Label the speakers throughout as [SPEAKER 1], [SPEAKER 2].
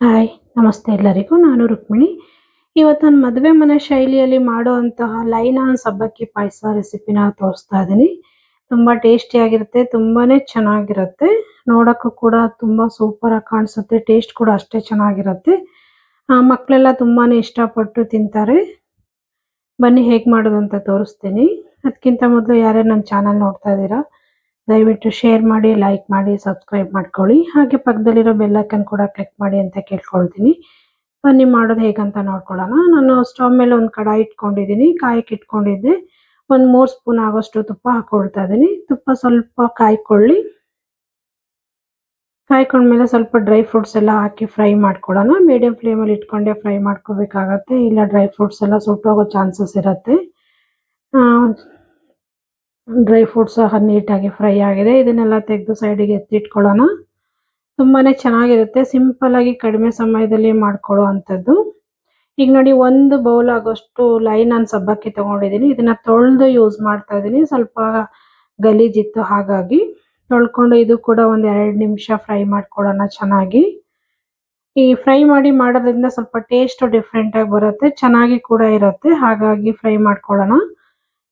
[SPEAKER 1] Hi, ನಮಸ್ತೆ ಎಲ್ಲರಿಗೂ. ನಾನು ರುಕ್ಮಿಣಿ. ಇವತ್ತು ನಾನು ಮದುವೆ ಮನೆ ಶೈಲಿಯಲ್ಲಿ ಮಾಡುವಂತಹ ಲೈನಾನ್ ಸಬ್ಬಕ್ಕಿ ಪಾಯಸ ರೆಸಿಪಿನ ತೋರಿಸ್ತಾ ಇದ್ದೀನಿ. ತುಂಬಾ ಟೇಸ್ಟಿಯಾಗಿರುತ್ತೆ ತುಂಬಾ ಚೆನ್ನಾಗಿರುತ್ತೆ. ನೋಡಕ್ಕೂ ಕೂಡ ತುಂಬಾ ಸೂಪರಾಗಿ ಕಾಣಿಸುತ್ತೆ ಟೇಸ್ಟ್ ಕೂಡ ಅಷ್ಟೇ ಚೆನ್ನಾಗಿರುತ್ತೆ. ಮಕ್ಕಳೆಲ್ಲ ತುಂಬಾನೇ ಇಷ್ಟಪಟ್ಟು ತಿಂತಾರೆ. ಬನ್ನಿ ಹೇಗೆ ಮಾಡೋದು ಅಂತ ತೋರಿಸ್ತೀನಿ. ಅದಕ್ಕಿಂತ ಮೊದಲು ಯಾರ್ಯಾರು ನನ್ನ ಚಾನಲ್ ನೋಡ್ತಾ ಇದ್ದೀರಾ ದಯವಿಟ್ಟು ಶೇರ್ ಮಾಡಿ ಲೈಕ್ ಮಾಡಿ ಸಬ್ಸ್ಕ್ರೈಬ್ ಮಾಡ್ಕೊಳ್ಳಿ. ಹಾಗೆ ಪಕ್ಕದಲ್ಲಿರೋ ಬೆಲ್ ಐಕನ್ ಕೂಡ ಕ್ಲಿಕ್ ಮಾಡಿ ಅಂತ ಕೇಳ್ಕೊಳ್ತೀನಿ. ಬನ್ನಿ, ಮಾಡೋದು ಹೇಗಂತ ನೋಡ್ಕೊಳ್ಳೋಣ. ನಾನು ಸ್ಟವ್ ಮೇಲೆ ಒಂದು ಕಡಾಯಿ ಇಟ್ಕೊಂಡಿದ್ದೀನಿ. ಕಾಯಕ್ಕೆ ಇಟ್ಕೊಂಡಿದ್ದೆ. ಒಂದು ಮೂರು ಸ್ಪೂನ್ ಆಗೋಷ್ಟು ತುಪ್ಪ ಹಾಕೊಳ್ತಾ ಇದ್ದೀನಿ. ತುಪ್ಪ ಸ್ವಲ್ಪ ಕಾಯ್ಕೊಳ್ಳಿ. ಕಾಯ್ಕೊಂಡ್ಮೇಲೆ ಸ್ವಲ್ಪ ಡ್ರೈ ಫ್ರೂಟ್ಸ್ ಎಲ್ಲ ಹಾಕಿ ಫ್ರೈ ಮಾಡ್ಕೊಳ್ಳೋಣ. ಮೀಡಿಯಂ ಫ್ಲೇಮಲ್ಲಿ ಇಟ್ಕೊಂಡೆ ಫ್ರೈ ಮಾಡ್ಕೋಬೇಕಾಗತ್ತೆ. ಇಲ್ಲ ಡ್ರೈ ಫ್ರೂಟ್ಸ್ ಎಲ್ಲ ಸುಟ್ಟೋಗೋ ಚಾನ್ಸಸ್ ಇರುತ್ತೆ. ಡ್ರೈ ಫ್ರೂಟ್ಸ್ ಸಹ ನೀಟಾಗಿ ಫ್ರೈ ಆಗಿದೆ. ಇದನ್ನೆಲ್ಲ ತೆಗೆದು ಸೈಡಿಗೆ ಎತ್ತಿಟ್ಕೊಳ್ಳೋಣ. ತುಂಬಾನೇ ಚೆನ್ನಾಗಿರುತ್ತೆ. ಸಿಂಪಲ್ ಆಗಿ ಕಡಿಮೆ ಸಮಯದಲ್ಲಿ ಮಾಡ್ಕೊಳ್ಳೋ ಅಂಥದ್ದು ಈಗ ನೋಡಿ, ಒಂದು ಬೌಲ್ ಆಗೋಷ್ಟು ಲೈನ್ ನಾನು ಸಬ್ಬಕ್ಕಿ ತೊಗೊಂಡಿದ್ದೀನಿ. ಇದನ್ನ ತೊಳೆದು ಯೂಸ್ ಮಾಡ್ತಾ ಇದ್ದೀನಿ. ಸ್ವಲ್ಪ ಗಲೀಜಿತ್ತು ಹಾಗಾಗಿ. ತೊಳ್ಕೊಂಡು ಇದು ಕೂಡ ಒಂದ್ ಎರಡು ನಿಮಿಷ ಫ್ರೈ ಮಾಡ್ಕೊಳ್ಳೋಣ ಚೆನ್ನಾಗಿ. ಈ ಫ್ರೈ ಮಾಡಿ ಮಾಡೋದ್ರಿಂದ ಸ್ವಲ್ಪ ಟೇಸ್ಟು ಡಿಫ್ರೆಂಟಾಗಿ ಬರುತ್ತೆ. ಚೆನ್ನಾಗಿ ಕೂಡ ಇರುತ್ತೆ. ಹಾಗಾಗಿ ಫ್ರೈ ಮಾಡ್ಕೊಳ್ಳೋಣ.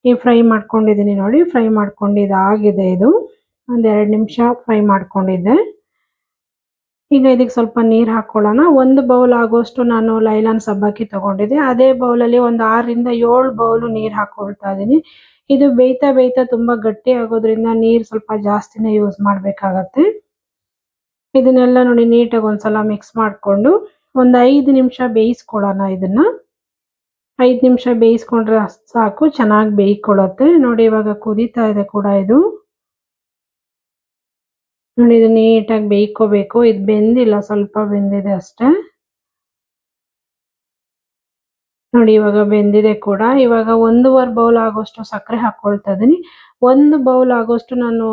[SPEAKER 1] ಈ ಫ್ರೈ ಮಾಡ್ಕೊಂಡಿದ್ದೀನಿ ನೋಡಿ, ಫ್ರೈ ಮಾಡ್ಕೊಂಡು ಆಗಿದೆ ಇದು. ಒಂದೆರಡು ನಿಮಿಷ ಫ್ರೈ ಮಾಡ್ಕೊಂಡಿದ್ದೆ. ಈಗ ಇದಕ್ಕೆ ಸ್ವಲ್ಪ ನೀರು ಹಾಕೊಳ್ಳೋಣ. ಒಂದು ಬೌಲ್ ಆಗೋಷ್ಟು ನಾನು ಲೈಲಾನ್ ಸಬ್ಬಕ್ಕಿ ತೊಗೊಂಡಿದ್ದೆ. ಅದೇ ಬೌಲಲ್ಲಿ ಒಂದು ಆರರಿಂದ ಏಳು ಬೌಲ್ ನೀರು ಹಾಕ್ಕೊಳ್ತಾ ಇದ್ದೀನಿ. ಇದು ಬೇಯ್ತಾ ಬೇಯ್ತಾ ತುಂಬಾ ಗಟ್ಟಿ ಆಗೋದ್ರಿಂದ ನೀರು ಸ್ವಲ್ಪ ಜಾಸ್ತಿನೇ ಯೂಸ್ ಮಾಡಬೇಕಾಗತ್ತೆ. ಇದನ್ನೆಲ್ಲ ನೋಡಿ ನೀಟಾಗಿ ಒಂದ್ಸಲ ಮಿಕ್ಸ್ ಮಾಡ್ಕೊಂಡು ಒಂದು ಐದು ನಿಮಿಷ ಬೇಯಿಸ್ಕೊಳ್ಳೋಣ ಇದನ್ನ. ಐದು ನಿಮಿಷ ಬೇಯಿಸ್ಕೊಂಡ್ರೆ ಸಾಕು, ಚೆನ್ನಾಗಿ ಬೇಯಿಕೊಳ್ಳುತ್ತೆ. ನೋಡಿ, ಇವಾಗ ಕುದೀತಾ ಇದೆ ಕೂಡ ಇದು. ನೋಡಿ, ಇದು ನೀಟಾಗಿ ಬೇಯ್ಕೋಬೇಕು. ಇದು ಬೆಂದಿಲ್ಲ, ಸ್ವಲ್ಪ ಬೆಂದಿದೆ ಅಷ್ಟೇ. ನೋಡಿ, ಇವಾಗ ಬೆಂದಿದೆ ಕೂಡ. ಇವಾಗ ಒಂದೂವರೆ ಬೌಲ್ ಆಗೋಷ್ಟು ಸಕ್ಕರೆ ಹಾಕೊಳ್ತಾ ಇದ್ದೀನಿ. ಒಂದು ಬೌಲ್ ಆಗೋಷ್ಟು ನಾನು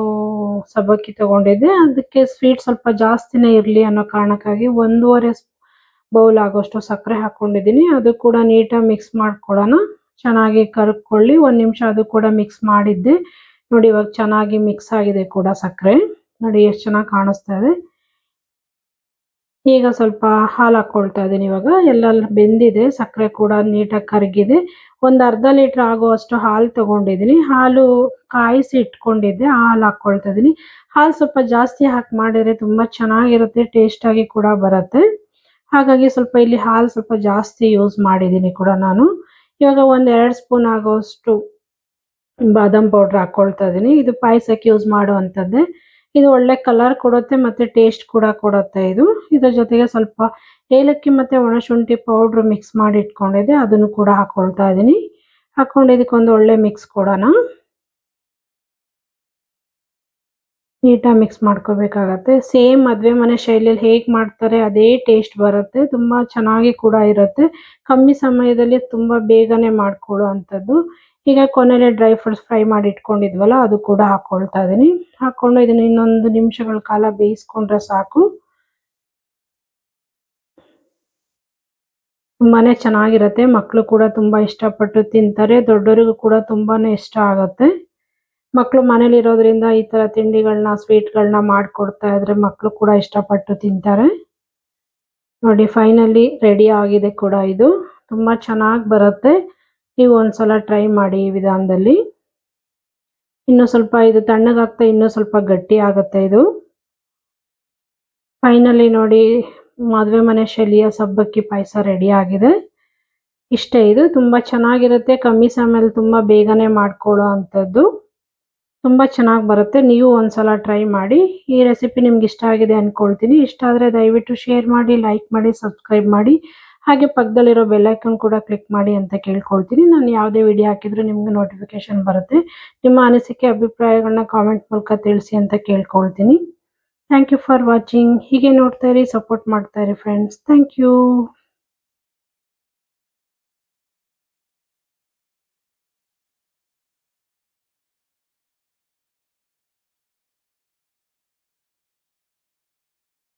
[SPEAKER 1] ಸಬ್ಬಕ್ಕಿ ತಗೊಂಡಿದ್ದೆ. ಅದಕ್ಕೆ ಸ್ವೀಟ್ ಸ್ವಲ್ಪ ಜಾಸ್ತಿನೇ ಇರ್ಲಿ ಅನ್ನೋ ಕಾರಣಕ್ಕಾಗಿ ಒಂದೂವರೆ ಬೌಲ್ ಆಗೋಷ್ಟು ಸಕ್ಕರೆ ಹಾಕೊಂಡಿದ್ದೀನಿ. ಅದು ಕೂಡ ನೀಟಾಗಿ ಮಿಕ್ಸ್ ಮಾಡ್ಕೊಳ್ಳೋಣ ಚೆನ್ನಾಗಿ ಕರ್ಕೊಳ್ಳಿ. ಒಂದು ನಿಮಿಷ ಅದು ಕೂಡ ಮಿಕ್ಸ್ ಮಾಡಿದ್ದೆ. ನೋಡಿ, ಇವಾಗ ಚೆನ್ನಾಗಿ ಮಿಕ್ಸ್ ಆಗಿದೆ ಕೂಡ ಸಕ್ಕರೆ. ನೋಡಿ, ಎಷ್ಟು ಚೆನ್ನಾಗಿ ಕಾಣಿಸ್ತಾ ಇದೆ. ಈಗ ಸ್ವಲ್ಪ ಹಾಲು ಹಾಕೊಳ್ತಾ ಇದ್ದೀನಿ ಇವಾಗ. ಎಲ್ಲ ಬೆಂದಿದೆ. ಸಕ್ಕರೆ ಕೂಡ ನೀಟಾಗಿ ಕರಗಿದೆ. ಒಂದು ಅರ್ಧ ಲೀಟರ್ ಆಗುವಷ್ಟು ಹಾಲು ತೊಗೊಂಡಿದ್ದೀನಿ. ಹಾಲು ಕಾಯಿಸಿ ಇಟ್ಕೊಂಡಿದ್ದೆ. ಹಾಲು ಹಾಕ್ಕೊಳ್ತಾ ಇದ್ದೀನಿ. ಹಾಲು ಸ್ವಲ್ಪ ಜಾಸ್ತಿ ಹಾಕಿ ಮಾಡಿದ್ರೆ ತುಂಬಾ ಚೆನ್ನಾಗಿರುತ್ತೆ. ಟೇಸ್ಟ್ ಆಗಿ ಕೂಡ ಬರುತ್ತೆ. ಹಾಗಾಗಿ ಸ್ವಲ್ಪ ಇಲ್ಲಿ ಹಾಲು ಸ್ವಲ್ಪ ಜಾಸ್ತಿ ಯೂಸ್ ಮಾಡಿದ್ದೀನಿ ಕೂಡ ನಾನು. ಇವಾಗ ಒಂದು ಎರಡು ಸ್ಪೂನ್ ಆಗೋಷ್ಟು ಬಾದಾಮ್ ಪೌಡರ್ ಹಾಕ್ಕೊಳ್ತಾ ಇದೀನಿ. ಇದು ಪಾಯಸಕ್ಕೆ ಯೂಸ್ ಮಾಡುವಂಥದ್ದೇ ಇದು ಒಳ್ಳೆ ಕಲರ್ ಕೊಡುತ್ತೆ ಮತ್ತೆ ಟೇಸ್ಟ್ ಕೂಡ ಕೊಡುತ್ತೆ ಇದು. ಇದ್ರ ಜೊತೆಗೆ ಸ್ವಲ್ಪ ಏಲಕ್ಕಿ ಮತ್ತೆ ಒಣಶುಂಠಿ ಪೌಡ್ರ್ ಮಿಕ್ಸ್ ಮಾಡಿ ಇಟ್ಕೊಂಡಿದ್ದೆ. ಅದನ್ನು ಕೂಡ ಹಾಕ್ಕೊಳ್ತಾ ಇದೀನಿ. ಹಾಕ್ಕೊಂಡು ಇದಕ್ಕೊಂದು ಒಳ್ಳೆ ಮಿಕ್ಸ್ ಕೊಡೋಣ. ನೀಟಾಗಿ ಮಿಕ್ಸ್ ಮಾಡ್ಕೋಬೇಕಾಗತ್ತೆ. ಸೇಮ್ ಮದುವೆ ಮನೆ ಶೈಲಿಯಲ್ಲಿ ಹೇಗೆ ಮಾಡ್ತಾರೆ ಅದೇ ಟೇಸ್ಟ್ ಬರುತ್ತೆ. ತುಂಬಾ ಚೆನ್ನಾಗಿ ಕೂಡ ಇರುತ್ತೆ. ಕಮ್ಮಿ ಸಮಯದಲ್ಲಿ ತುಂಬಾ ಬೇಗನೆ ಮಾಡ್ಕೊಳ್ಳೋ ಅಂಥದ್ದು ಈಗ ಕೊನೆಯಲ್ಲಿ ಡ್ರೈ ಫ್ರೂಟ್ಸ್ ಫ್ರೈ ಮಾಡಿ ಇಟ್ಕೊಂಡಿದ್ವಲ್ಲ, ಅದು ಕೂಡ ಹಾಕ್ಕೊಳ್ತಾ ಇದೀನಿ ಹಾಕ್ಕೊಂಡು ಇದನ್ನ ಇನ್ನೊಂದು ನಿಮಿಷಗಳ ಕಾಲ ಬೇಯಿಸ್ಕೊಂಡ್ರೆ ಸಾಕು. ತುಂಬಾ ಚೆನ್ನಾಗಿರುತ್ತೆ. ಮಕ್ಕಳು ಕೂಡ ತುಂಬಾ ಇಷ್ಟಪಟ್ಟು ತಿಂತಾರೆ. ದೊಡ್ಡವರಿಗೂ ಕೂಡ ತುಂಬಾನೇ ಇಷ್ಟ ಆಗುತ್ತೆ. ಮಕ್ಕಳು ಮನೇಲಿ ಇರೋದ್ರಿಂದ ಈ ತರ ತಿಂಡಿಗಳನ್ನ ಸ್ವೀಟ್ಗಳನ್ನ ಮಾಡ್ಕೊಡ್ತಾ ಇದ್ರೆ ಮಕ್ಕಳು ಕೂಡ ಇಷ್ಟಪಟ್ಟು ತಿಂತಾರೆ. ನೋಡಿ ಫೈನಲಿ ರೆಡಿ ಆಗಿದೆ ಕೂಡ ಇದು. ತುಂಬಾ ಚೆನ್ನಾಗಿ ಬರುತ್ತೆ. ನೀವು ಒಂದ್ಸಲ ಟ್ರೈ ಮಾಡಿ ಈ ವಿಧಾನದಲ್ಲಿ. ಇನ್ನು ಸ್ವಲ್ಪ ಇದು ತಣ್ಣಗಾಗ್ತಾ ಇನ್ನೂ ಸ್ವಲ್ಪ ಗಟ್ಟಿ ಆಗುತ್ತೆ ಇದು. ಫೈನಲಿ ನೋಡಿ, ಮದುವೆ ಮನೆ ಶೈಲಿಯ ಸಬ್ಬಕ್ಕಿ ಪಾಯಸ ರೆಡಿ ಆಗಿದೆ. ಇಷ್ಟೇ ಇದು. ತುಂಬಾ ಚೆನ್ನಾಗಿರುತ್ತೆ. ಕಮ್ಮಿ ಸಮಯಲ್ಲಿ ತುಂಬಾ ಬೇಗನೆ ಮಾಡ್ಕೊಳ್ಳೋ ಅಂಥದ್ದು. ತುಂಬಾ ಚೆನ್ನಾಗಿ ಬರುತ್ತೆ. ನೀವು ಒಂದ್ಸಲ ಟ್ರೈ ಮಾಡಿ, ಈ ರೆಸಿಪಿ ನಿಮ್ಗೆ ಇಷ್ಟ ಆಗಿದೆ ಅಂದ್ಕೊಳ್ತೀನಿ ಇಷ್ಟ ಆದರೆ ದಯವಿಟ್ಟು ಶೇರ್ ಮಾಡಿ ಲೈಕ್ ಮಾಡಿ ಸಬ್ಸ್ಕ್ರೈಬ್ ಮಾಡಿ. ಹಾಗೆ ಪಕ್ಕದಲ್ಲಿರೋ ಬೆಲ್ಲೈಕನ್ ಕೂಡ ಕ್ಲಿಕ್ ಮಾಡಿ ಅಂತ ಕೇಳ್ಕೊಳ್ತೀನಿ. ನಾನು ಯಾವುದೇ ವಿಡಿಯೋ ಹಾಕಿದ್ರು ನಿಮ್ಗೆ ನೋಟಿಫಿಕೇಶನ್ ಬರುತ್ತೆ. ನಿಮ್ಮ ಅನಿಸಿಕೆ ಅಭಿಪ್ರಾಯಗಳನ್ನ ಕಾಮೆಂಟ್ ಮೂಲಕ ತಿಳಿಸಿ ಅಂತ ಕೇಳ್ಕೊಳ್ತೀನಿ. ಥ್ಯಾಂಕ್ ಯು ಫಾರ್ ವಾಚಿಂಗ್ ಹೀಗೆ ನೋಡ್ತಾ ಇರಿ ಸಪೋರ್ಟ್ ಮಾಡ್ತಾ ಇರಿ ಫ್ರೆಂಡ್ಸ್ ಥ್ಯಾಂಕ್ ಯು